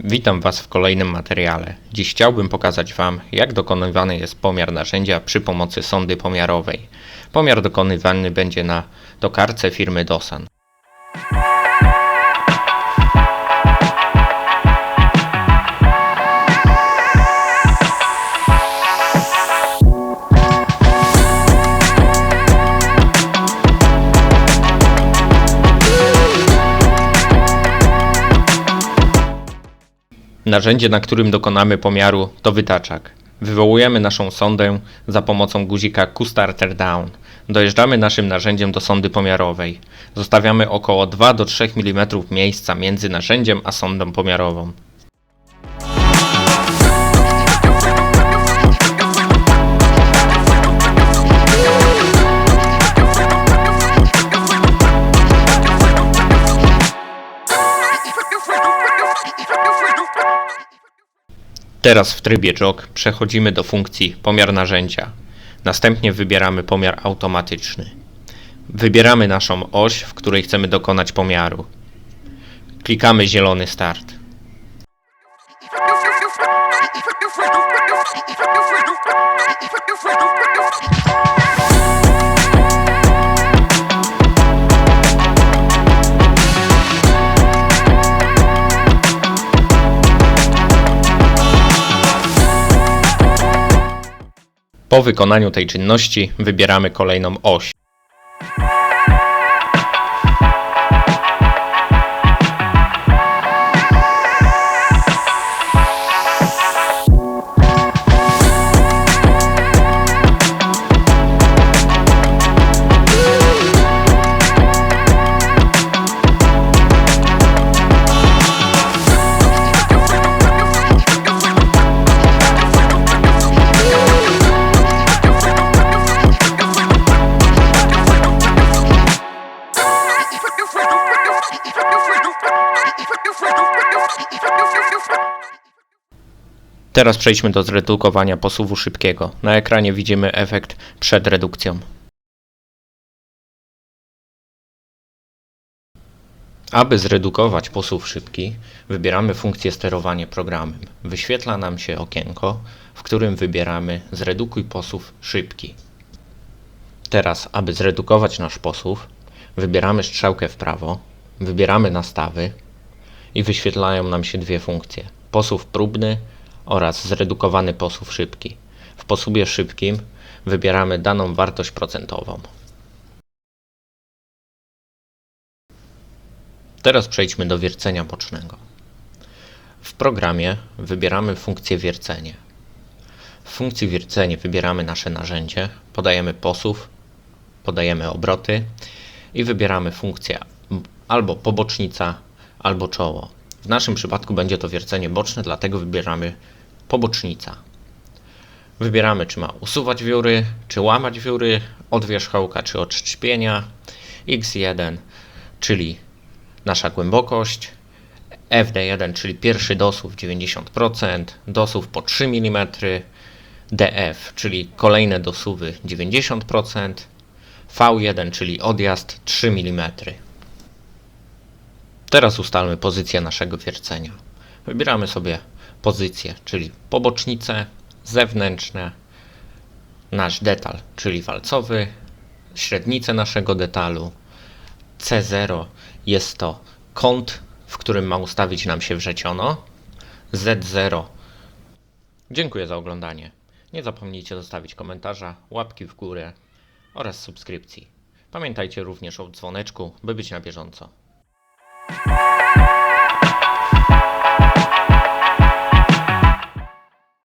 Witam Was w kolejnym materiale. Dziś chciałbym pokazać Wam, jak dokonywany jest pomiar narzędzia przy pomocy sondy pomiarowej. Pomiar dokonywany będzie na tokarce firmy Dosan. Narzędzie, na którym dokonamy pomiaru, to wytaczak. Wywołujemy naszą sondę za pomocą guzika Q-Starter Down. Dojeżdżamy naszym narzędziem do sondy pomiarowej. Zostawiamy około 2 do 3 mm miejsca między narzędziem a sondą pomiarową. Teraz w trybie jog przechodzimy do funkcji pomiar narzędzia. Następnie wybieramy pomiar automatyczny. Wybieramy naszą oś, w której chcemy dokonać pomiaru. Klikamy zielony start. Po wykonaniu tej czynności wybieramy kolejną oś. Teraz przejdźmy do zredukowania posuwu szybkiego. Na ekranie widzimy efekt przed redukcją. Aby zredukować posuw szybki, wybieramy funkcję sterowanie programem. Wyświetla nam się okienko, w którym wybieramy zredukuj posuw szybki. Teraz, aby zredukować nasz posuw, wybieramy strzałkę w prawo, wybieramy nastawy i wyświetlają nam się dwie funkcje: posuw próbny oraz zredukowany posuw szybki. W posubie szybkim wybieramy daną wartość procentową. Teraz przejdźmy do wiercenia bocznego. W programie wybieramy funkcję wiercenie. W funkcji wiercenie wybieramy nasze narzędzie, podajemy posuw, podajemy obroty i wybieramy funkcję albo pobocznica, albo czoło. W naszym przypadku będzie to wiercenie boczne, dlatego wybieramy pobocznica. Wybieramy, czy ma usuwać wióry, czy łamać wióry od wierzchołka, czy od trzpienia. X1, czyli nasza głębokość. FD1, czyli pierwszy dosuw 90%, dosuw po 3 mm. DF, czyli kolejne dosuwy 90%. V1, czyli odjazd 3 mm. Teraz ustalmy pozycję naszego wiercenia. Wybieramy sobie pozycje, czyli pobocznice, zewnętrzne, nasz detal, czyli walcowy, średnicę naszego detalu. C0 jest to kąt, w którym ma ustawić nam się wrzeciono. Z0. Dziękuję za oglądanie. Nie zapomnijcie zostawić komentarza, łapki w górę oraz subskrypcji. Pamiętajcie również o dzwoneczku, by być na bieżąco. Bye.